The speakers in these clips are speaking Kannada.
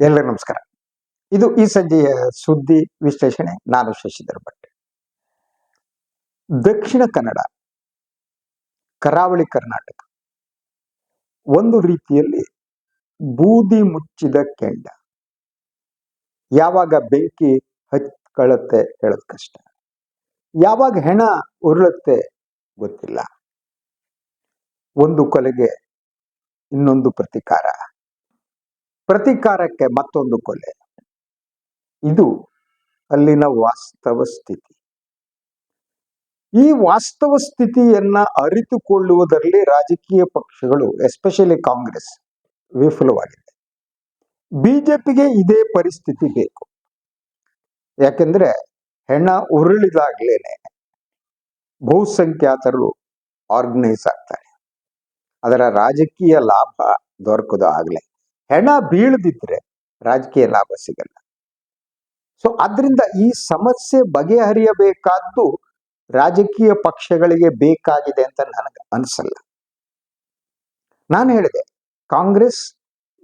ಎಲ್ಲರಿಗೂ ನಮಸ್ಕಾರ. ಇದು ಈ ಸಂಜೆಯ ಸುದ್ದಿ ವಿಶ್ಲೇಷಣೆ. ನಾನು ಶಶಿಧರ್ ಭಟ್. ದಕ್ಷಿಣ ಕನ್ನಡ, ಕರಾವಳಿ ಕರ್ನಾಟಕ ಒಂದು ರೀತಿಯಲ್ಲಿ ಬೂದಿ ಮುಚ್ಚಿದ ಕೆಂಡ. ಯಾವಾಗ ಬೆಂಕಿ ಹಚ್ಕೊಳ್ಳುತ್ತೆ ಹೇಳೋದು ಕಷ್ಟ. ಯಾವಾಗ ಹೆಣ ಉರುಳುತ್ತೆ ಗೊತ್ತಿಲ್ಲ. ಒಂದು ಕೊಲೆಗೆ ಇನ್ನೊಂದು ಪ್ರತಿಕಾರ. ಪ್ರತಿಕಾರಕ್ಕೆ ಮತ್ತೊಂದು ಕೊಲೆ. ಇದು ಅಲ್ಲಿನ ವಾಸ್ತವ ಸ್ಥಿತಿ. ಈ ವಾಸ್ತವ ಸ್ಥಿತಿಯನ್ನ ಅರಿತುಕೊಳ್ಳುವುದರಲ್ಲಿ ರಾಜಕೀಯ ಪಕ್ಷಗಳು ಎಸ್ಪೆಷಲಿ ಕಾಂಗ್ರೆಸ್, ವಿಫಲವಾಗಿದೆ. ಬಿಜೆಪಿಗೆ ಇದೇ ಪರಿಸ್ಥಿತಿ ಬೇಕು. ಯಾಕೆಂದ್ರೆ ಹೆಣ ಉರುಳಿದಾಗ್ಲೇನೆ ಬಹುಸಂಖ್ಯಾತರು ಆರ್ಗನೈಸ್ ಆಗ್ತಾರೆ. ಅದರ ರಾಜಕೀಯ ಲಾಭ ದೊರಕುದು ಆಗ್ಲೇ ಹೆಣ ಬೀಳದಿದ್ರೆ ರಾಜಕೀಯ ಲಾಭ ಸಿಗಲ್ಲ. ಸೊ ಅದರಿಂದ ಈ ಸಮಸ್ಯೆ ಬಗೆಹರಿಯಬೇಕಾದ್ದು ರಾಜಕೀಯ ಪಕ್ಷಗಳಿಗೆ ಬೇಕಾಗಿದೆ ಅಂತ ನನಗೆ ಅನಿಸಲ್ಲ. ನಾನು ಹೇಳಿದೆ, ಕಾಂಗ್ರೆಸ್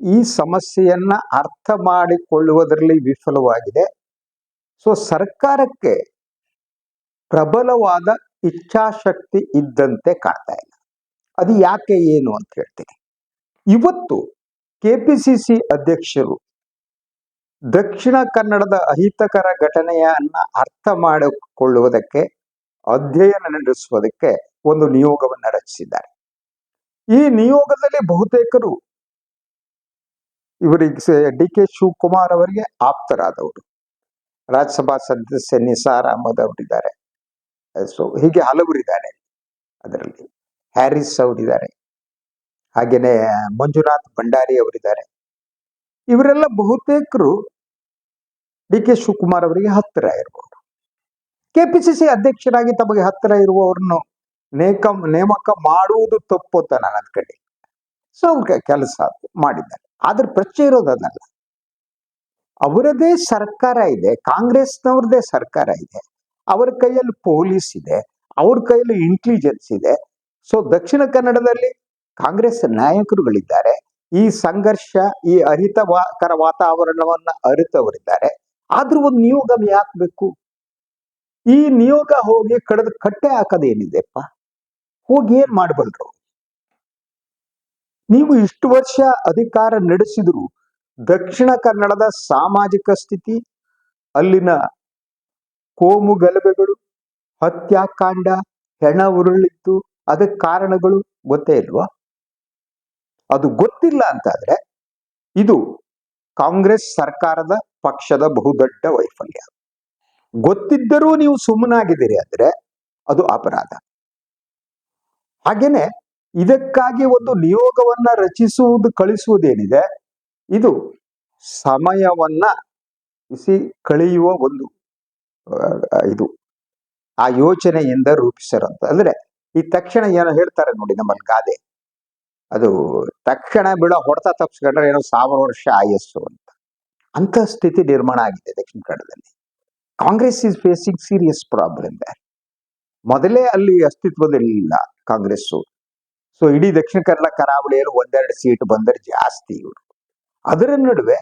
ಈ ಸಮಸ್ಯೆಯನ್ನ ಅರ್ಥ ಮಾಡಿಕೊಳ್ಳುವುದರಲ್ಲಿ ವಿಫಲವಾಗಿದೆ. ಸೊ ಸರ್ಕಾರಕ್ಕೆ ಪ್ರಬಲವಾದ ಇಚ್ಛಾಶಕ್ತಿ ಇದ್ದಂತೆ ಕಾಣ್ತಾ ಇಲ್ಲ. ಅದು ಯಾಕೆ ಏನು ಅಂತ ಹೇಳ್ತೀನಿ. ಇವತ್ತು ಕೆಪಿಸಿಸಿ ಅಧ್ಯಕ್ಷರು ದಕ್ಷಿಣ ಕನ್ನಡದ ಅಹಿತಕರ ಘಟನೆಯನ್ನ ಅರ್ಥ ಮಾಡಿಕೊಳ್ಳುವುದಕ್ಕೆ, ಅಧ್ಯಯನ ನಡೆಸುವುದಕ್ಕೆ ಒಂದು ನಿಯೋಗವನ್ನು ರಚಿಸಿದ್ದಾರೆ. ಈ ನಿಯೋಗದಲ್ಲಿ ಬಹುತೇಕರು ಇವರಿಗೆ ಡಿ ಕೆ ಶಿವಕುಮಾರ್ ಅವರಿಗೆ ಆಪ್ತರಾದವರು. ರಾಜ್ಯಸಭಾ ಸದಸ್ಯ ನಿಸಾರ್ ಅಹಮದ್ ಅವರಿದ್ದಾರೆ. ಸೊ ಹೀಗೆ ಹಲವರಿದ್ದಾರೆ ಅದರಲ್ಲಿ. ಹ್ಯಾರಿಸ್ ಅವರಿದ್ದಾರೆ. ಹಾಗೇನೆ ಮಂಜುನಾಥ್ ಭಂಡಾರಿ ಅವರಿದ್ದಾರೆ. ಇವರೆಲ್ಲ ಬಹುತೇಕರು ಡಿ ಕೆ ಶಿವಕುಮಾರ್ ಅವರಿಗೆ ಹತ್ತಿರ ಇರಬಹುದು ಸಿ ಅಧ್ಯಕ್ಷರಾಗಿ ತಮಗೆ ಹತ್ತಿರ ಇರುವವರನ್ನು ನೇಕ, ನೇಮಕ ಮಾಡುವುದು ತಪ್ಪು ಅಂತ ನಾನು ಅಂದ್ಕೊಂಡೆ ಸೊ, ಅವ್ರ ಕೆಲಸ ಮಾಡಿದ್ದಾರೆ. ಆದ್ರೆ ಪ್ರಶ್ನೆ ಇರೋದಲ್ಲ ಅವರದೇ ಸರ್ಕಾರ ಇದೆ, ಕಾಂಗ್ರೆಸ್ನವ್ರದೇ ಸರ್ಕಾರ ಇದೆ, ಅವರ ಕೈಯಲ್ಲಿ ಪೊಲೀಸ್ ಇದೆ, ಅವ್ರ ಕೈಯಲ್ಲಿ ಇಂಟೆಲಿಜೆನ್ಸ್ ಇದೆ. ಸೊ, ದಕ್ಷಿಣ ಕನ್ನಡದಲ್ಲಿ ಕಾಂಗ್ರೆಸ್ ನಾಯಕರುಗಳಿದ್ದಾರೆ. ಈ ಸಂಘರ್ಷ, ಈ ಅಹಿತಕರ ವಾತಾವರಣವನ್ನ ಅರಿತವರಿದ್ದಾರೆ. ಆದ್ರೂ ಒಂದು ನಿಯೋಗ ಹಾಕ್ಬೇಕು ಬೇಕು ಈ ನಿಯೋಗ ಹೋಗಿ ಕಡದ ಕಟ್ಟೆ ಹಾಕೋದೇನಿದೆಪ್ಪ? ಹೋಗಿ ಏನ್ ಮಾಡಬಲ್ರು? ನೀವು ಇಷ್ಟು ವರ್ಷ ಅಧಿಕಾರ ನಡೆಸಿದ್ರು. ದಕ್ಷಿಣ ಕನ್ನಡದ ಸಾಮಾಜಿಕ ಸ್ಥಿತಿ, ಅಲ್ಲಿನ ಕೋಮು ಗಲಭೆಗಳು, ಹತ್ಯಾಕಾಂಡ, ಹೆಣ ಉರುಳಿತ್ತು, ಅದಕ್ಕೆ ಕಾರಣಗಳು ಗೊತ್ತೇ ಇಲ್ವಾ? ಅದು ಗೊತ್ತಿಲ್ಲ ಅಂತಾದ್ರೆ ಇದು ಕಾಂಗ್ರೆಸ್ ಸರ್ಕಾರದ ಪಕ್ಷದ ಬಹುದೊಡ್ಡ ವೈಫಲ್ಯ. ಗೊತ್ತಿದ್ದರೂ ನೀವು ಸುಮ್ಮನಾಗಿದ್ದೀರಿ ಅಂದ್ರೆ ಅದು ಅಪರಾಧ. ಹಾಗೇನೆ ಇದಕ್ಕಾಗಿ ಒಂದು ನಿಯೋಗವನ್ನ ರಚಿಸುವುದು, ಕಳಿಸುವುದೇನಿದೆ, ಇದು ಸಮಯವನ್ನ ಬಿಸಿ ಕಳೆಯುವ ಒಂದು ಇದು ಆ ಯೋಚನೆಯಿಂದ ರೂಪಿಸಿರಂತ ಅಂದ್ರೆ ಈ ತಕ್ಷಣ ಏನೋ ಹೇಳ್ತಾರೆ ನೋಡಿ ನಮ್ಮಲ್ಲಿ ಗಾದೆ. ಅದು ತಕ್ಷಣ ಬೀಳೋ ಹೊಡೆತ ತಪ್ಪಿಸ್ಕೊಂಡ್ರೆ ಏನೋ ಸಾವಿರ ವರ್ಷ ಆಯಸ್ಸು ಅಂತ. ಅಂತ ಸ್ಥಿತಿ ನಿರ್ಮಾಣ ಆಗಿದೆ ದಕ್ಷಿಣ ಕನ್ನಡದಲ್ಲಿ. Congress is facing serious problem ಮೊದಲೇ ಅಲ್ಲಿ ಅಸ್ತಿತ್ವದಲ್ಲಿಲ್ಲ ಕಾಂಗ್ರೆಸ್ಸು. ಸೊ ಇಡೀ ದಕ್ಷಿಣ ಕನ್ನಡ ಕರಾವಳಿಯಲ್ಲಿ ಒಂದೆರಡು ಸೀಟ್ ಬಂದರೆ ಜಾಸ್ತಿ ಇವರು. ಅದರ ನಡುವೆ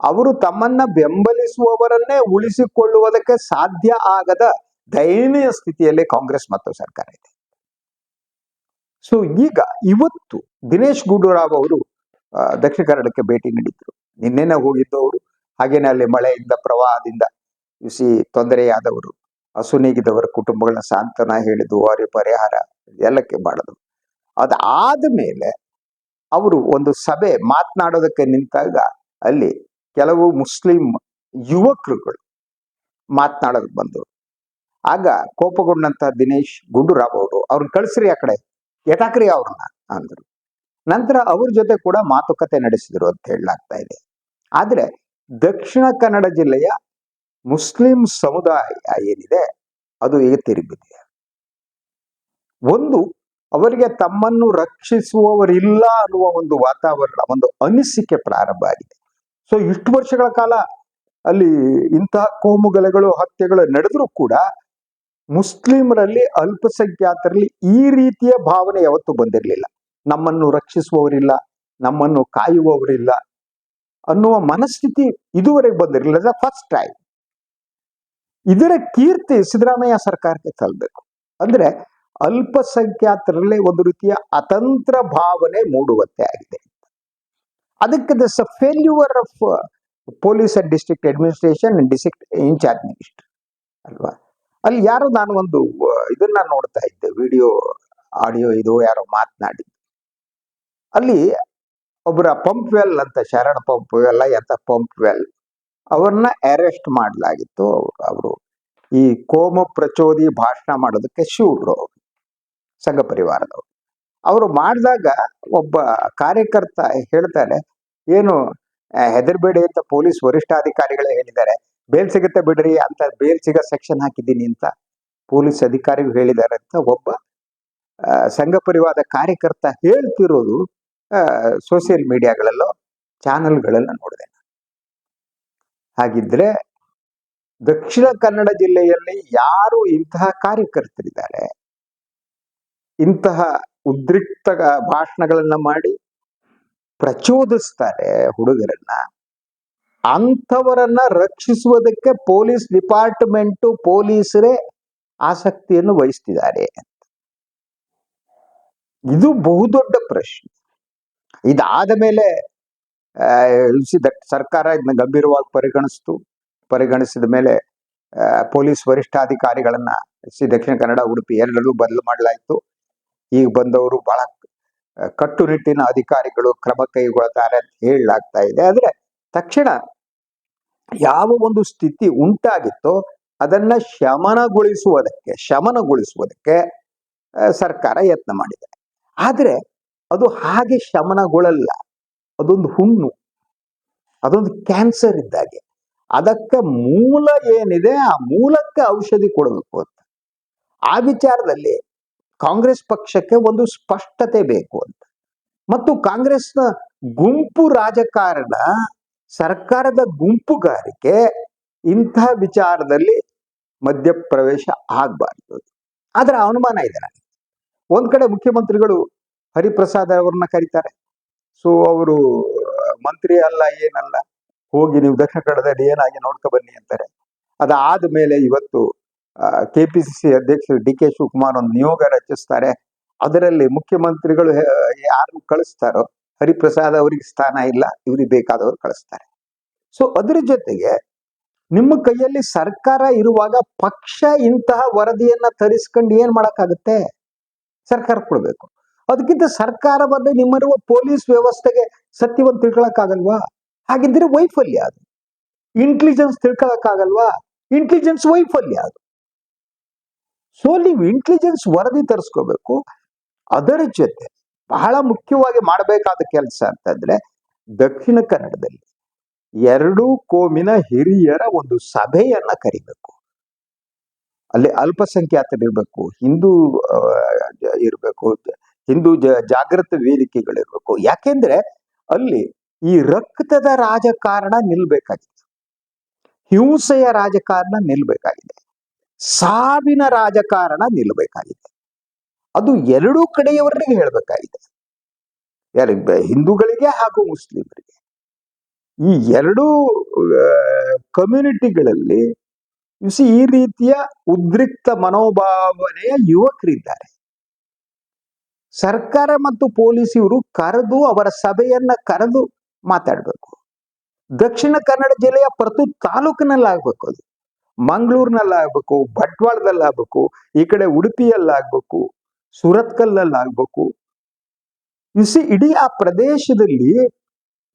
ಅವರು ತಮ್ಮನ್ನ ಬೆಂಬಲಿಸುವವರನ್ನೇ ಉಳಿಸಿಕೊಳ್ಳುವುದಕ್ಕೆ ಸಾಧ್ಯ ಆಗದ ದಯನೀಯ ಸ್ಥಿತಿಯಲ್ಲಿ ಕಾಂಗ್ರೆಸ್ ಮತ್ತು ಸರ್ಕಾರ ಇದೆ. ಸೊ ಈಗ ಇವತ್ತು ದಿನೇಶ್ ಗುಂಡೂರಾವ್ ಅವರು ದಕ್ಷಿಣ ಕನ್ನಡಕ್ಕೆ ಭೇಟಿ ನೀಡಿದ್ರು. ನಿನ್ನೆನೇ ಹೋಗಿದ್ದು ಅವರು. ಹಾಗೇನೆ ಅಲ್ಲಿ ಮಳೆಯಿಂದ, ಪ್ರವಾಹದಿಂದ ಬಿಸಿ ತೊಂದರೆಯಾದವರು, ಅಸುನೀಗಿದವರ ಕುಟುಂಬಗಳನ್ನ ಸಾಂತ್ವನ ಹೇಳಿದ್ದು ಅವರಿಗೆ ಪರಿಹಾರ ಎಲ್ಲಕ್ಕೆ ಮಾಡಿದ್ರು ಅದಾದ ಮೇಲೆ ಅವರು ಒಂದು ಸಭೆ ಮಾತನಾಡೋದಕ್ಕೆ ನಿಂತಾಗ ಅಲ್ಲಿ ಕೆಲವು ಮುಸ್ಲಿಂ ಯುವಕರುಗಳು ಮಾತನಾಡೋದಕ್ಕೆ ಬಂದರು ಆಗ ಕೋಪಗೊಂಡಂತ ದಿನೇಶ್ ಗುಂಡೂರಾವ್ ಅವರು, ಅವ್ರನ್ನ ಕಳಿಸ್ರಿ ಆ ಕಡೆ. ಎಟಾಕ್ರಿ ಅವ್ರನ್ನ ಅಂದ್ರು. ನಂತರ ಅವ್ರ ಜೊತೆ ಕೂಡ ಮಾತುಕತೆ ನಡೆಸಿದ್ರು ಅಂತ ಹೇಳಲಾಗ್ತಾ ಇದೆ. ಆದ್ರೆ ದಕ್ಷಿಣ ಕನ್ನಡ ಜಿಲ್ಲೆಯ ಮುಸ್ಲಿಂ ಸಮುದಾಯ ಏನಿದೆ, ಅದು ಈಗ ತಿರುಗಿದೆ ಒಂದು, ಅವರಿಗೆ ತಮ್ಮನ್ನು ರಕ್ಷಿಸುವವರಿಲ್ಲ ಅನ್ನುವ ಒಂದು ವಾತಾವರಣ, ಒಂದು ಅನಿಸಿಕೆ ಪ್ರಾರಂಭ ಆಗಿದೆ. ಸೊ ಇಷ್ಟು ವರ್ಷಗಳ ಕಾಲ ಅಲ್ಲಿ ಇಂತಹ ಕೋಮುಗಲೆಗಳು ಹತ್ಯೆಗಳು ನಡೆದರೂ ಕೂಡ ಮುಸ್ಲಿಮರಲ್ಲಿ ಅಲ್ಪಸಂಖ್ಯಾತರಲ್ಲಿ ಈ ರೀತಿಯ ಭಾವನೆ ಯಾವತ್ತೂ ಬಂದಿರಲಿಲ್ಲ. ನಮ್ಮನ್ನು ರಕ್ಷಿಸುವವರಿಲ್ಲ, ನಮ್ಮನ್ನು ಕಾಯುವವರಿಲ್ಲ ಅನ್ನುವ ಮನಸ್ಥಿತಿ ಇದುವರೆಗೆ ಬಂದಿರಲಿಲ್ಲ. ಫಸ್ಟ್ ಟೈಮ್ ಇದರ ಕೀರ್ತಿ ಸಿದ್ದರಾಮಯ್ಯ ಸರ್ಕಾರಕ್ಕೆ ಸಲ್ಲಬೇಕು ಅಂದ್ರೆ ಅಲ್ಪಸಂಖ್ಯಾತರಲ್ಲಿ ಒಂದು ರೀತಿಯ ಅತಂತ್ರ ಭಾವನೆ ಮೂಡುವಂತೆ ಆಗಿದೆ. ಅದಕ್ಕೆ this failure of police and district administration and district in charge minister ಅಲ್ವಾ? ಅಲ್ಲಿ ಯಾರೋ ನಾನು ಒಂದು ಇದನ್ನ ನೋಡ್ತಾ ಇದ್ದೆ, ವಿಡಿಯೋ, ಆಡಿಯೋ, ಇದು ಯಾರೋ ಮಾತನಾಡಿ ಅಲ್ಲಿ ಒಬ್ಬರ ಪಂಪ್ ವೆಲ್ ಅಂತ, ಶರಣ ಪಂಪ್ ವೆಲ್ ಅಂತ ಪಂಪ್ ವೆಲ್, ಅವ್ರನ್ನ ಅರೆಸ್ಟ್ ಮಾಡಲಾಗಿತ್ತು ಅವರು. ಈ ಕೋಮ ಪ್ರಚೋದಿ ಭಾಷಣ ಮಾಡೋದಕ್ಕೆ ಶೂರ್ರು ಅವರು, ಸಂಘ ಪರಿವಾರದವರು. ಅವರು ಮಾಡಿದಾಗ ಒಬ್ಬ ಕಾರ್ಯಕರ್ತ ಹೇಳ್ತಾರೆ, ಏನು ಹೆದರ್ಬೇಡಿ ಅಂತ ಪೊಲೀಸ್ ವರಿಷ್ಠಾಧಿಕಾರಿಗಳೇ ಹೇಳಿದ್ದಾರೆ ಬೇಲ್ ಸಿಗುತ್ತೆ ಬಿಡ್ರಿ ಅಂತ ಬೇಲ್ ಸಿಗೋ ಸೆಕ್ಷನ್ ಹಾಕಿದ್ದೀನಿ ಅಂತ ಪೊಲೀಸ್ ಅಧಿಕಾರಿಗೂ ಹೇಳಿದ್ದಾರೆ ಅಂತ ಒಬ್ಬ ಸಂಘ ಪರಿವಾರದ ಕಾರ್ಯಕರ್ತ ಹೇಳ್ತಿರೋದು ಸೋಷಿಯಲ್ ಮೀಡಿಯಾಗಳಲ್ಲೋ ಚಾನೆಲ್ಗಳೆಲ್ಲ ನೋಡಿದೆ. ಹಾಗಿದ್ರೆ ದಕ್ಷಿಣ ಕನ್ನಡ ಜಿಲ್ಲೆಯಲ್ಲಿ ಯಾರು ಇಂತಹ ಕಾರ್ಯಕರ್ತರಿದ್ದಾರೆ ಇಂತಹ ಉದ್ರಿಕ್ತ ಭಾಷಣಗಳನ್ನ ಮಾಡಿ ಪ್ರಚೋದಿಸ್ತಾರೆ ಹುಡುಗರನ್ನ ಅಂಥವರನ್ನ ರಕ್ಷಿಸುವುದಕ್ಕೆ ಪೊಲೀಸ್ ಡಿಪಾರ್ಟ್ಮೆಂಟು ಪೊಲೀಸರೇ ಆಸಕ್ತಿಯನ್ನು ವಹಿಸ್ತಿದ್ದಾರೆ ಇದು ಬಹುದೊಡ್ಡ ಪ್ರಶ್ನೆ. ಇದಾದ ಮೇಲೆ ಸರ್ಕಾರ ಇದನ್ನ ಗಂಭೀರವಾಗಿ ಪರಿಗಣಿಸ್ತು. ಪರಿಗಣಿಸಿದ ಮೇಲೆ ಪೊಲೀಸ್ ವರಿಷ್ಠಾಧಿಕಾರಿಗಳನ್ನ ಸಿ ದಕ್ಷಿಣ ಕನ್ನಡ, ಉಡುಪಿ ಎರಡರಲ್ಲೂ ಬದಲು ಮಾಡಲಾಯಿತು. ಈಗ ಬಂದವರು ಬಹಳ ಕಟ್ಟುನಿಟ್ಟಿನ ಅಧಿಕಾರಿಗಳು ಕ್ರಮ ಕೈಗೊಳ್ತಾರೆ ಅಂತ ಹೇಳಲಾಗ್ತಾ ಇದೆ. ಆದ್ರೆ ತಕ್ಷಣ ಯಾವ ಒಂದು ಸ್ಥಿತಿ ಉಂಟಾಗಿತ್ತೋ ಅದನ್ನ ಶಮನಗೊಳಿಸುವುದಕ್ಕೆ ಶಮನಗೊಳಿಸುವುದಕ್ಕೆ ಸರ್ಕಾರ ಯತ್ನ ಮಾಡಿದೆ. ಆದರೆ ಅದು ಹಾಗೆ ಶಮನಗೊಳ್ಳಲ್ಲ ಅದೊಂದು ಹುಣ್ಣು. ಅದೊಂದು ಕ್ಯಾನ್ಸರ್ ಇದ್ದಾಗೆ. ಅದಕ್ಕೆ ಮೂಲ ಏನಿದೆ, ಆ ಮೂಲಕ್ಕೆ ಔಷಧಿ ಕೊಡಬೇಕು ಅಂತ. ಆ ವಿಚಾರದಲ್ಲಿ ಕಾಂಗ್ರೆಸ್ ಪಕ್ಷಕ್ಕೆ ಒಂದು ಸ್ಪಷ್ಟತೆ ಬೇಕು ಅಂತ. ಮತ್ತು ಕಾಂಗ್ರೆಸ್ನ ಗುಂಪು ರಾಜಕಾರಣ ಸರ್ಕಾರದ ಗುಂಪುಗಾರಿಕೆ ಇಂಥ ವಿಚಾರದಲ್ಲಿ ಮಧ್ಯಪ್ರವೇಶ ಆಗಬಾರ್ದು. ಆದ್ರೆ ಅನುಮಾನ ಇದೆ ನನಗೆ. ಒಂದ್ ಕಡೆ ಮುಖ್ಯಮಂತ್ರಿಗಳು ಹರಿಪ್ರಸಾದ್ ಅವರನ್ನ ಕರೀತಾರೆ. ಸೊ ಅವರು, ಮಂತ್ರಿ ಅಲ್ಲ, ಏನಲ್ಲ, ಹೋಗಿ ನೀವು ದಕ್ಷಿಣ ಕನ್ನಡದಲ್ಲಿ ಏನಾಗಿ ನೋಡ್ಕೊ ಬನ್ನಿ ಅಂತಾರೆ. ಅದಾದ ಮೇಲೆ ಇವತ್ತು ಕೆ ಪಿ ಸಿ ಸಿ ಅಧ್ಯಕ್ಷರು ಡಿ ಕೆ ಶಿವಕುಮಾರ್ ಒಂದು ನಿಯೋಗ ರಚಿಸ್ತಾರೆ. ಅದರಲ್ಲಿ ಮುಖ್ಯಮಂತ್ರಿಗಳು ಯಾರು ಕಳಿಸ್ತಾರೋ ಹರಿಪ್ರಸಾದ್ ಅವರಿಗೆ ಸ್ಥಾನ ಇಲ್ಲ, ಇವರಿಗೆ ಬೇಕಾದವರು ಕಳಿಸ್ತಾರೆ. ಸೊ ಅದರ ಜೊತೆಗೆ ನಿಮ್ಮ ಕೈಯಲ್ಲಿ ಸರ್ಕಾರ ಇರುವಾಗ ಪಕ್ಷ ಇಂತಹ ವರದಿಯನ್ನ ತರಿಸ್ಕೊಂಡು ಏನ್ ಮಾಡಕ್ಕಾಗುತ್ತೆ? ಸರ್ಕಾರ ಕೊಡ್ಬೇಕು. ಅದಕ್ಕಿಂತ ಸರ್ಕಾರವನ್ನು ನಿಮ್ಮರುವ ಪೊಲೀಸ್ ವ್ಯವಸ್ಥೆಗೆ ಸತ್ಯವನ್ನು ತಿಳ್ಕೊಳಕ್ಕಾಗಲ್ವಾ? ಹಾಗಿದ್ರೆ ವೈಫಲ್ಯ ಅದು. ಇಂಟೆಲಿಜೆನ್ಸ್ ತಿಳ್ಕೊಳಕ್ಕಾಗಲ್ವಾ? ಇಂಟೆಲಿಜೆನ್ಸ್ ವೈಫಲ್ಯ ಅದು. ಸೊ ನೀವು ಇಂಟೆಲಿಜೆನ್ಸ್ ವರದಿ ತರಿಸ್ಕೋಬೇಕು. ಅದರ ಜೊತೆ ಬಹಳ ಮುಖ್ಯವಾಗಿ ಮಾಡಬೇಕಾದ ಕೆಲಸ ಅಂತಂದ್ರೆ ದಕ್ಷಿಣ ಕನ್ನಡದಲ್ಲಿ ಎರಡೂ ಕೋಮಿನ ಹಿರಿಯರ ಒಂದು ಸಭೆಯನ್ನ ಕರಿಬೇಕು. ಅಲ್ಲಿ ಅಲ್ಪಸಂಖ್ಯಾತರಿರ್ಬೇಕು ಹಿಂದೂ ಇರಬೇಕು, ಹಿಂದೂ ಜ- ಜಾಗೃತ ವೇದಿಕೆಗಳಿರ್ಬೇಕು ಯಾಕೆಂದ್ರೆ ಅಲ್ಲಿ ಈ ರಕ್ತದ ರಾಜಕಾರಣ ನಿಲ್ಬೇಕಾಗಿತ್ತು ಹಿಂಸೆಯ ರಾಜಕಾರಣ ನಿಲ್ಬೇಕಾಗಿದೆ. ಸಾವಿನ ರಾಜಕಾರಣ ನಿಲ್ಬೇಕಾಗಿದೆ. ಅದು ಎರಡೂ ಕಡೆಯವರಿಗೆ ಹೇಳಬೇಕಾಗಿದೆ. ಯಾರು ಬ- ಹಿಂದೂಗಳಿಗೆ ಹಾಗೂ ಮುಸ್ಲಿಮರಿಗೆ. ಈ ಎರಡೂ ಕಮ್ಯುನಿಟಿಗಳಲ್ಲಿ ಸಿ ಈ ರೀತಿಯ ಉದ್ರಿಕ್ತ ಮನೋಭಾವನೆಯ ಯುವಕರಿದ್ದಾರೆ. ಸರ್ಕಾರ ಮತ್ತು ಪೊಲೀಸ್ ಇವರು ಕರೆದು ಅವರ ಸಭೆಯನ್ನ ಕರೆದು ಮಾತಾಡಬೇಕು. ದಕ್ಷಿಣ ಕನ್ನಡ ಜಿಲ್ಲೆಯ ಪ್ರತಿ ತಾಲೂಕಿನಲ್ಲಾಗಬೇಕು ಅದು. ಮಂಗಳೂರಿನಲ್ಲಾಗಬೇಕು, ಬಂಟ್ವಾಳದಲ್ಲಾಗಬೇಕು, ಈ ಕಡೆ ಉಡುಪಿಯಲ್ಲಾಗಬೇಕು. ಸುರತ್ಕಲ್ಲಲ್ಲಾಗಬೇಕು ಸಿ ಇಡೀ ಆ ಪ್ರದೇಶದಲ್ಲಿ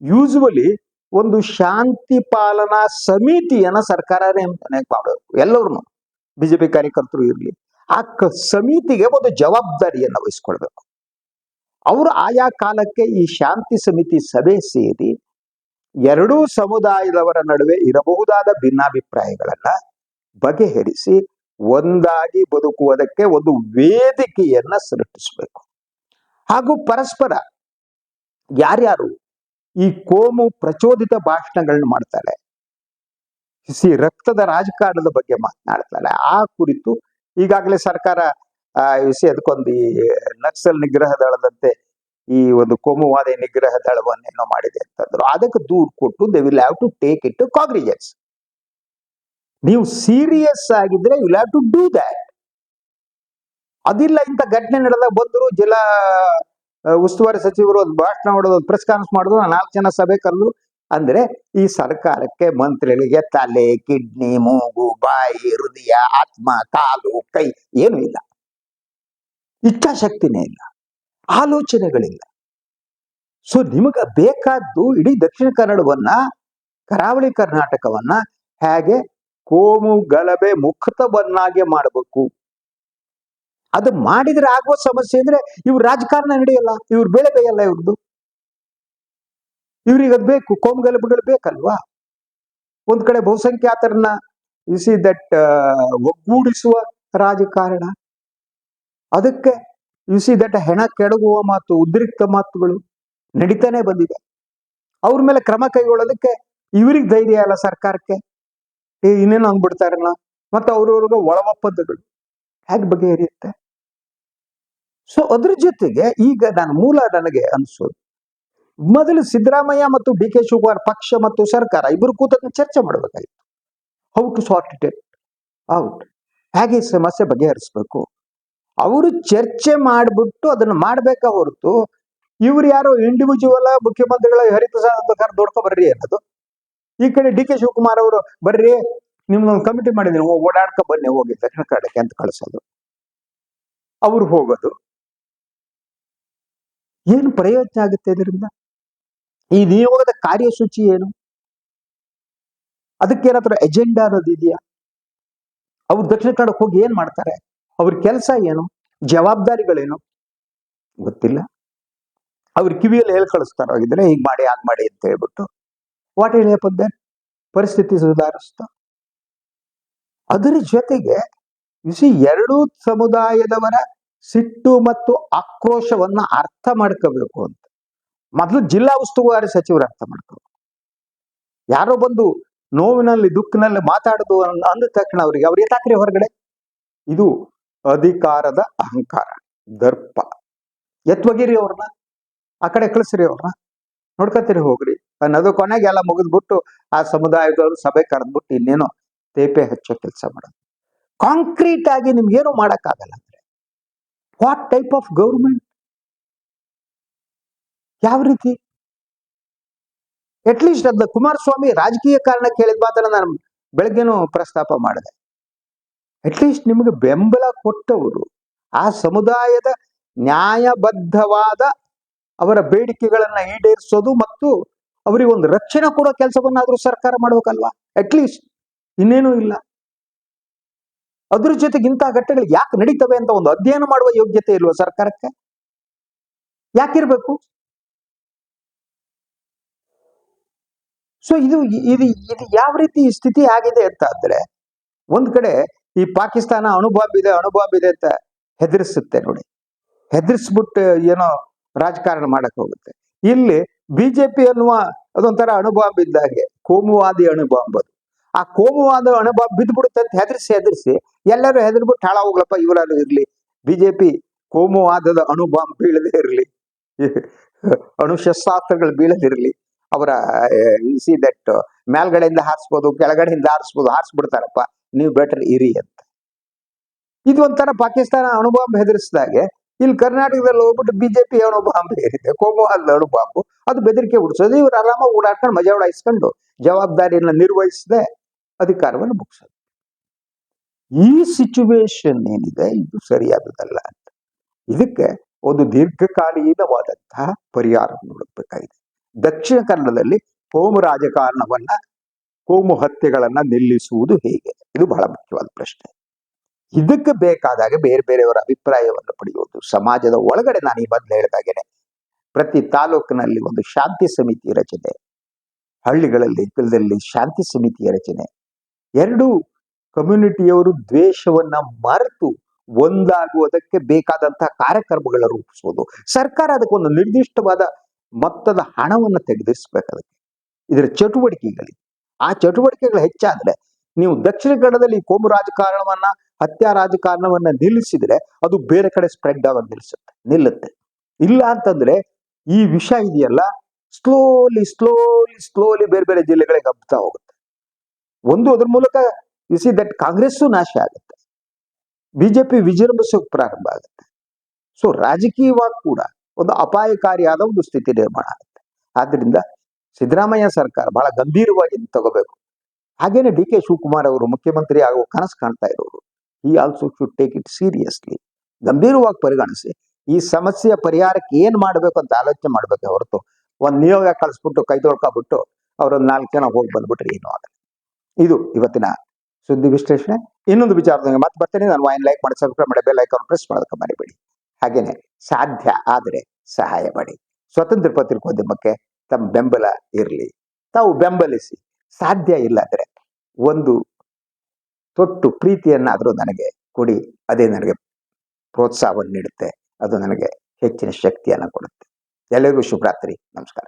ಯೂಸುವಲಿ ಒಂದು ಶಾಂತಿ ಪಾಲನಾ ಸಮಿತಿಯನ್ನ ಸರ್ಕಾರ ನೇಮಕ ಮಾಡಬೇಕು ಎಲ್ಲರೂ ಬಿಜೆಪಿ ಕಾರ್ಯಕರ್ತರು ಇರಲಿ, ಆ ಸಮಿತಿಗೆ ಒಂದು ಜವಾಬ್ದಾರಿಯನ್ನು ವಹಿಸ್ಕೊಳ್ಬೇಕು. ಅವರು ಆಯಾ ಕಾಲಕ್ಕೆ ಈ ಶಾಂತಿ ಸಮಿತಿ ಸಭೆ ಸೇರಿ ಎರಡೂ ಸಮುದಾಯದವರ ನಡುವೆ ಇರಬಹುದಾದ ಭಿನ್ನಾಭಿಪ್ರಾಯಗಳನ್ನ ಬಗೆಹರಿಸಿ ಒಂದಾಗಿ ಬದುಕುವುದಕ್ಕೆ ಒಂದು ವೇದಿಕೆಯನ್ನ ಸೃಷ್ಟಿಸಬೇಕು. ಹಾಗೂ ಪರಸ್ಪರ ಯಾರ್ಯಾರು ಈ ಕೋಮು ಪ್ರಚೋದಿತ ಭಾಷಣಗಳನ್ನ ಮಾಡ್ತಾರೆ, ಸಿ ರಕ್ತದ ರಾಜಕಾರಣದ ಬಗ್ಗೆ ಮಾತನಾಡ್ತಾರೆ, ಆ ಕುರಿತು ಈಗಾಗಲೇ ಸರ್ಕಾರ ಸಿ ಅದಕ್ಕೊಂದು ಈ ನಕ್ಸಲ್ ನಿಗ್ರಹ ದಳದಂತೆ ಈ ಒಂದು ಕೋಮುವಾದಿ ನಿಗ್ರಹ ದಳವನ್ನೇನೋ ಮಾಡಿದೆ ಅಂತಂದ್ರು. ಅದಕ್ಕೆ ದೂರು ಕೊಟ್ಟು they will have to take it to ನೀವು ಸೀರಿಯಸ್ ಆಗಿದ್ರೆ you have to do that ಅದಿಲ್ಲ ಇಂಥ ಘಟನೆ ನಡೆದಾಗ ಬಂದರು ಜಿಲ್ಲಾ ಉಸ್ತುವಾರಿ ಸಚಿವರು ಒಂದು ಭಾಷಣ ಮಾಡೋದು ಪ್ರೆಸ್ ಕಾನ್ಫರೆನ್ಸ್ ಮಾಡಿದ್ರು ನಾಲ್ಕು ಜನ ಸಭೆ ಕರೆದು ಅಂದ್ರೆ ಈ ಸರ್ಕಾರಕ್ಕೆ ಮಂತ್ರಿಗಳಿಗೆ ತಲೆ, ಕಿಡ್ನಿ, ಮೂಗು, ಬಾಯಿ, ಹೃದಯ, ಆತ್ಮ, ಕಾಲು, ಕೈ ಏನೂ ಇಲ್ಲ. ಇಚ್ಛಾಶಕ್ತಿನೇ ಇಲ್ಲ. ಆಲೋಚನೆಗಳಿಲ್ಲ. ಸೊ ನಿಮಗೆ ಬೇಕಾದ್ದು ಇಡೀ ದಕ್ಷಿಣ ಕನ್ನಡವನ್ನ, ಕರಾವಳಿ ಕರ್ನಾಟಕವನ್ನ ಹೇಗೆ ಕೋಮು ಗಲಭೆ ಮುಕ್ತವನ್ನಾಗಿ ಮಾಡಬೇಕು. ಅದು ಮಾಡಿದ್ರೆ ಆಗುವ ಸಮಸ್ಯೆ ಅಂದ್ರೆ ಇವ್ರು ರಾಜಕಾರಣ ನಡೆಯಲ್ಲ, ಇವ್ರು ಬೆಳೆ ಬೇಯಲ್ಲ ಇವ್ರದ್ದು ಇವ್ರಿಗೆ ಅದು ಬೇಕು, ಕೋಮು ಗಲಭೆಗಳು ಬೇಕಲ್ವಾ? ಒಂದ್ ಕಡೆ ಬಹುಸಂಖ್ಯಾತರನ್ನ ಇಸಿ ದಟ್ ಒಗ್ಗೂಡಿಸುವ ರಾಜಕಾರಣ. ಅದಕ್ಕೆ ಸಿ ದಟ್ ಹೆಣ ಕೆಡಗುವ ಮಾತು, ಉದ್ರಿಕ್ತ ಮಾತುಗಳು ನಡೀತಾನೆ ಬಂದಿದೆ. ಅವ್ರ ಮೇಲೆ ಕ್ರಮ ಕೈಗೊಳ್ಳೋದಕ್ಕೆ ಇವ್ರಿಗೆ ಧೈರ್ಯ ಅಲ್ಲ ಸರ್ಕಾರಕ್ಕೆ. ಏ, ಇನ್ನೇನು ಅಂದ್ಬಿಡ್ತಾರಲ್ಲ ಮತ್ತೆ ಅವ್ರವ್ರಿಗೆ ಒಳ ಒಪ್ಪಂದಗಳು ಹೇಗೆ ಬಗೆಹರಿಯುತ್ತೆ? ಸೊ ಅದ್ರ ಜೊತೆಗೆ ಈಗ ನಾನು ಮೂಲ ನನಗೆ ಅನಿಸೋದು ಮೊದಲು ಸಿದ್ದರಾಮಯ್ಯ ಮತ್ತು ಡಿ ಕೆ ಶಿವಕುಮಾರ್ ಪಕ್ಷ ಮತ್ತು ಸರ್ಕಾರ ಇಬ್ಬರು ಕೂತದನ್ನ ಚರ್ಚೆ ಮಾಡಬೇಕಾಗಿತ್ತು. How to sort it out ಹೇಗೆ ಈ ಸಮಸ್ಯೆ ಬಗೆಹರಿಸ್ಬೇಕು? ಅವರು ಚರ್ಚೆ ಮಾಡಿಬಿಟ್ಟು ಅದನ್ನು ಮಾಡ್ಬೇಕಾ ಹೊರತು ಇವ್ರು ಯಾರೋ ಇಂಡಿವಿಜುವಲ್ ಮುಖ್ಯಮಂತ್ರಿಗಳ ಹರಿಪ್ರಸಾದ್ ಅಂತ ಕರೆದು ನೋಡ್ಕೊ ಬರ್ರಿ ಅನ್ನೋದು ಈ ಕಡೆ ಡಿ ಕೆ ಶಿವಕುಮಾರ್ ಅವರು, ಬರ್ರಿ ನಿಮ್ಮ ಕಮಿಟಿ ಮಾಡಿದ್ರೆ ಓಡಾಡ್ಕ ಬನ್ನಿ, ಹೋಗಿ ದಕ್ಷಿಣ ಕನ್ನಡಕ್ಕೆ ಅಂತ ಕಳಿಸೋದು. ಅವ್ರು ಹೋಗೋದು. ಏನು ಪ್ರಯೋಜನ ಆಗುತ್ತೆ ಇದರಿಂದ? ಈ ನಿಯೋಗದ ಕಾರ್ಯಸೂಚಿ ಏನು? ಅದಕ್ಕೆ ಏನಾದ್ರು ಎಜೆಂಡಾ ಅನ್ನೋದು ಇದೆಯಾ? ಅವ್ರು ದಕ್ಷಿಣ ಕನ್ನಡಕ್ಕೆ ಹೋಗಿ ಏನ್ ಮಾಡ್ತಾರೆ? ಅವ್ರ ಕೆಲಸ ಏನು? ಜವಾಬ್ದಾರಿಗಳೇನು? ಗೊತ್ತಿಲ್ಲ. ಅವ್ರ ಕಿವಿಯಲ್ಲಿ ಹೇಳಿ ಕಳಿಸ್ತಾರೋ ಆಗಿದ್ರೆ, ಹೀಗೆ ಮಾಡಿ, ಹಾಗೆ ಮಾಡಿ ಅಂತ ಹೇಳ್ಬಿಟ್ಟು ವಾಟ್ ಹೇಳಿ ದೆನ್ ಪರಿಸ್ಥಿತಿ ಸುಧಾರಿಸ್ತು. ಅದರ ಜೊತೆಗೆ ಇಸಿ ಎರಡೂ ಸಮುದಾಯದವರ ಸಿಟ್ಟು ಮತ್ತು ಆಕ್ರೋಶವನ್ನ ಅರ್ಥ ಮಾಡ್ಕೋಬೇಕು ಅಂತ. ಮೊದಲು ಜಿಲ್ಲಾ ಉಸ್ತುವಾರಿ ಸಚಿವರು ಅರ್ಥ ಮಾಡ್ಕೋಬೇಕು. ಯಾರೋ ಬಂದು ನೋವಿನಲ್ಲಿ, ದುಃಖನಲ್ಲಿ ಮಾತಾಡುದು ಅಂದ ತಕ್ಷಣ ಅವರಿಗೆ ಅವ್ರಿಗೆ ತಾಕ್ರಿ ಹೊರಗಡೆ? ಇದು ಅಧಿಕಾರದ ಅಹಂಕಾರ, ದರ್ಪ. ಎತ್ವಗಿರಿ ಅವ್ರನ್ನ, ಆ ಕಡೆ ಕಳಿಸ್ರಿ ಅವ್ರನ್ನ. ನೋಡ್ಕೊತೀರಿ ಹೋಗ್ರಿ. ಅನ್ನೋದು ಕೊನೆಗೆ ಎಲ್ಲ ಮುಗಿದ್ಬಿಟ್ಟು ಆ ಸಮುದಾಯದವರು ಸಭೆ ಕರೆದ್ಬಿಟ್ಟು ಇನ್ನೇನೋ ತೇಪೆ ಹಚ್ಚೋ ಕೆಲಸ ಮಾಡೋದು. ಕಾಂಕ್ರೀಟ್ ಆಗಿ ನಿಮ್ಗೇನು ಮಾಡೋಕ್ಕಾಗಲ್ಲ ಅಂದ್ರೆ ವಾಟ್ ಟೈಪ್ ಆಫ್ ಗೌರ್ಮೆಂಟ್ ಯಾವ ರೀತಿ? ಅಟ್ಲೀಸ್ಟ್ ಅದ ಕುಮಾರಸ್ವಾಮಿ ರಾಜಕೀಯ ಕಾರಣಕ್ಕೆ ಹೇಳಿದ ಮಾತ್ರ ನಾನು ಬೆಳಗ್ಗೆನೂ ಪ್ರಸ್ತಾಪ ಮಾಡಿದೆ. ಅಟ್ಲೀಸ್ಟ್ ನಿಮಗೆ ಬೆಂಬಲ ಕೊಟ್ಟವರು ಆ ಸಮುದಾಯದ ನ್ಯಾಯಬದ್ಧವಾದ ಅವರ ಬೇಡಿಕೆಗಳನ್ನ ಈಡೇರಿಸೋದು ಮತ್ತು ಅವರಿಗೆ ಒಂದು ರಕ್ಷಣೆ ಕೊಡೋ ಕೆಲಸವನ್ನಾದ್ರೂ ಸರ್ಕಾರ ಮಾಡ್ಬೇಕಲ್ವಾ? ಅಟ್ಲೀಸ್ಟ್ ಇನ್ನೇನೂ ಇಲ್ಲ. ಅದ್ರ ಜೊತೆಗೆ ಇಂಥ ಘಟ್ಟಗಳು ಯಾಕೆ ನಡೀತವೆ ಅಂತ ಒಂದು ಅಧ್ಯಯನ ಮಾಡುವ ಯೋಗ್ಯತೆ ಇಲ್ವಾ ಸರ್ಕಾರಕ್ಕೆ? ಯಾಕಿರ್ಬೇಕು? ಸೊ ಇದು ಇದು ಇದು ಯಾವ ರೀತಿ ಸ್ಥಿತಿ ಆಗಿದೆ ಅಂತ ಅಂದ್ರೆ ಒಂದ್ ಕಡೆ ಈ ಪಾಕಿಸ್ತಾನ ಅಣುಬಾಂಬ್ ಇದೆ ಅಣುಬಾಂಬ್ ಇದೆ ಅಂತ ಹೆದರಿಸುತ್ತೆ ನೋಡಿ. ಹೆದರ್ಸ್ಬಿಟ್ಟು ಏನೋ ರಾಜಕಾರಣ ಮಾಡಕ್ ಹೋಗುತ್ತೆ. ಇಲ್ಲಿ ಬಿಜೆಪಿ ಅನ್ನುವ ಅದೊಂಥರ ಅಣುಬಾಂಬ್ ಇದ್ದಾಗೆ ಕೋಮುವಾದಿ ಅಣುಬಾಂಬ್ ಅದು ಆ ಕೋಮುವಾದ ಅಣುಬಾಂಬ್ ಬಿದ್ದ್ಬಿಡುತ್ತೆ ಅಂತ ಹೆದರ್ಸಿ ಹೆದರಿಸಿ ಎಲ್ಲರೂ ಹೆದರ್ಬಿಟ್ಟು ಹಾಳ ಹೋಗ್ಲಪ್ಪ ಇವರಾದ್ರು ಇರ್ಲಿ. ಬಿಜೆಪಿ ಕೋಮುವಾದದ ಅಣುಬಾಂಬ್ ಬೀಳದೇ ಇರಲಿ. ಅಣು ಶಸ್ತ್ರಾಸ್ತ್ರಗಳು ಬೀಳದಿರಲಿ. ಅವರ ಸಿ ದಟ್ ಮೇಲ್ಗಡೆಯಿಂದ ಹಾರಿಸ್ಬೋದು, ಕೆಳಗಡೆಯಿಂದ ಹಾರಿಸ್ಬೋದು, ಹಾರಿಸ್ಬಿಡ್ತಾರಪ್ಪ. ನೀವು ಬೆಟರ್ ಇರಿ ಅಂತ. ಇದು ಒಂಥರ ಪಾಕಿಸ್ತಾನ ಅಣುಬಾಂಬ್ ಹೆದರಿಸಿದಾಗೆ ಇಲ್ಲಿ ಕರ್ನಾಟಕದಲ್ಲಿ ಹೋಗ್ಬಿಟ್ಟು ಬಿಜೆಪಿ ಬಾಂಬ್ ಏರಿದೆ ಕೋಮುವಾದ ಅಣುಬಾಂಬು ಅದು ಬೆದರಿಕೆ ಹುಡ್ಸೋದು ಇವ್ರು ಆರಾಮಾಗಿ ಓಡಾಡ್ಕೊಂಡು ಮಜಾ ಉಡಾಯಿಸ್ಕೊಂಡು ಜವಾಬ್ದಾರಿಯನ್ನು ನಿರ್ವಹಿಸದೆ ಅಧಿಕಾರವನ್ನು ಮುಗಿಸೋದು. ಈ ಸಿಚುವೇಶನ್ ಏನಿದೆ, ಇದು ಸರಿಯಾದದಲ್ಲ ಅಂತ. ಇದಕ್ಕೆ ಒಂದು ದೀರ್ಘಕಾಲೀನವಾದಂತಹ ಪರಿಹಾರವನ್ನು ಹುಡುಕಬೇಕಾಗಿದೆ ದಕ್ಷಿಣ ಕನ್ನಡದಲ್ಲಿ ಕೋಮು ರಾಜಕಾರಣವನ್ನ, ಕೋಮು ಹತ್ಯೆಗಳನ್ನ ನಿಲ್ಲಿಸುವುದು ಹೇಗೆ? ಇದು ಬಹಳ ಮುಖ್ಯವಾದ ಪ್ರಶ್ನೆ. ಇದಕ್ಕೆ ಬೇಕಾದಾಗ ಬೇರೆ ಬೇರೆಯವರ ಅಭಿಪ್ರಾಯವನ್ನು ಪಡೆಯುವುದು. ಸಮಾಜದ ಒಳಗಡೆ ನಾನು ಈ ಮೊದಲು ಹೇಳಿದಾಗೇನೆ. ಪ್ರತಿ ತಾಲೂಕಿನಲ್ಲಿ ಒಂದು ಶಾಂತಿ ಸಮಿತಿ ರಚನೆ. ಹಳ್ಳಿಗಳಲ್ಲಿ ಕುಲದಲ್ಲಿ ಶಾಂತಿ ಸಮಿತಿಯ ರಚನೆ. ಎರಡು ಕಮ್ಯುನಿಟಿಯವರು ದ್ವೇಷವನ್ನ ಮರೆತು ಒಂದಾಗುವುದಕ್ಕೆ ಬೇಕಾದಂತಹ ಕಾರ್ಯಕ್ರಮಗಳ ರೂಪಿಸುವುದು. ಸರ್ಕಾರ ಅದಕ್ಕೊಂದು ನಿರ್ದಿಷ್ಟವಾದ ಮೊತ್ತದ ಹಣವನ್ನು ತೆಗೆದಿರಿಸಬೇಕು ಅದಕ್ಕೆ. ಇದರ ಚಟುವಟಿಕೆಗಳಿಗೆ ಆ ಚಟುವಟಿಕೆಗಳು ಹೆಚ್ಚಾದ್ರೆ ನೀವು ದಕ್ಷಿಣ ಕನ್ನಡದಲ್ಲಿ ಕೋಮು ರಾಜಕಾರಣವನ್ನ, ಹತ್ಯಾ ರಾಜಕಾರಣವನ್ನ ನಿಲ್ಲಿಸಿದ್ರೆ ಅದು ಬೇರೆ ಕಡೆ ಸ್ಪ್ರೆಡ್ ಆಗೋದು ನಿಲ್ಲಿಸುತ್ತೆ, ನಿಲ್ಲುತ್ತೆ. ಇಲ್ಲ ಅಂತಂದ್ರೆ ಈ ವಿಷ ಇದೆಯಲ್ಲ ಸ್ಲೋಲಿ ಸ್ಲೋಲಿ ಸ್ಲೋಲಿ ಬೇರೆ ಬೇರೆ ಜಿಲ್ಲೆಗಳಿಗೆ ಹಬ್ತಾ ಹೋಗುತ್ತೆ. ಒಂದು ಅದ್ರ ಮೂಲಕ ಯು ಸಿ ದಟ್ ಕಾಂಗ್ರೆಸ್ಸು ನಾಶ ಆಗುತ್ತೆ. ಬಿಜೆಪಿ ವಿಜೃಂಭಿಸೋ ಪ್ರಾರಂಭ ಆಗುತ್ತೆ. ಸೊ ರಾಜಕೀಯವಾಗಿ ಕೂಡ ಒಂದು ಅಪಾಯಕಾರಿಯಾದ ಒಂದು ಸ್ಥಿತಿ ನಿರ್ಮಾಣ ಆಗುತ್ತೆ. ಆದ್ರಿಂದ ಸಿದ್ದರಾಮಯ್ಯ ಸರ್ಕಾರ ಬಹಳ ಗಂಭೀರವಾಗಿ ತಗೋಬೇಕು. ಹಾಗೇನೆ ಡಿ ಕೆ ಶಿವಕುಮಾರ್ ಅವರು ಮುಖ್ಯಮಂತ್ರಿ ಆಗುವ ಕನಸು ಕಾಣ್ತಾ ಇರೋರು. ಈ also should take it seriously ಗಂಭೀರವಾಗಿ ಪರಿಗಣಿಸಿ, ಈ ಸಮಸ್ಯೆಯ ಪರಿಹಾರಕ್ಕೆ ಏನ್ ಮಾಡಬೇಕು ಅಂತ ಆಲೋಚನೆ ಮಾಡ್ಬೇಕು ಹೊರತು, ಒಂದ್ ನಿಯೋಗ ಕಳಿಸ್ಬಿಟ್ಟು ಕೈ ತೊಳ್ಕೊಬಿಟ್ಟು ಅವರೊಂದು ನಾಲ್ಕು ಜನ ಹೋಗಿ ಬಂದ್ಬಿಟ್ರೆ ಏನು ಆಗಲ್ಲ. ಇದು ಇವತ್ತಿನ ಸುದ್ದಿ ವಿಶ್ಲೇಷಣೆ. ಇನ್ನೊಂದು ವಿಚಾರದಂಗೆ ಮತ್ತೆ ಬರ್ತೇನೆ. ನಾನು ವಾಯಿನ್ ಲೈಕ್ ಮಾಡಿ, ಸಬ್ಸ್ಕ್ರೈಬ್ ಮಾಡಿ, ಬೆಲ್ ಐಕಾನ್ ಪ್ರೆಸ್ ಮಾಡೋದಕ್ಕೆ ಮರಿಬೇಡಿ. ಹಾಗೇನೆ ಸಾಧ್ಯ ಆದರೆ ಸಹಾಯ ಮಾಡಿ. ಸ್ವತಂತ್ರ ಪತ್ರಿಕೋದ್ಯಮಕ್ಕೆ ತಮ್ಮ ಬೆಂಬಲ ಇರಲಿ. ತಾವು ಬೆಂಬಲಿಸಿ. ಸಾಧ್ಯ ಇಲ್ಲ ಒಂದು ತೊಟ್ಟು ಪ್ರೀತಿಯನ್ನಾದರೂ ನನಗೆ ಕೊಡಿ. ಅದೇ ನನಗೆ ಪ್ರೋತ್ಸಾಹವನ್ನು ನೀಡುತ್ತೆ. ಅದು ನನಗೆ ಹೆಚ್ಚಿನ ಶಕ್ತಿಯನ್ನು ಕೊಡುತ್ತೆ. ಎಲ್ಲರಿಗೂ ಶುಭರಾತ್ರಿ. ನಮಸ್ಕಾರ.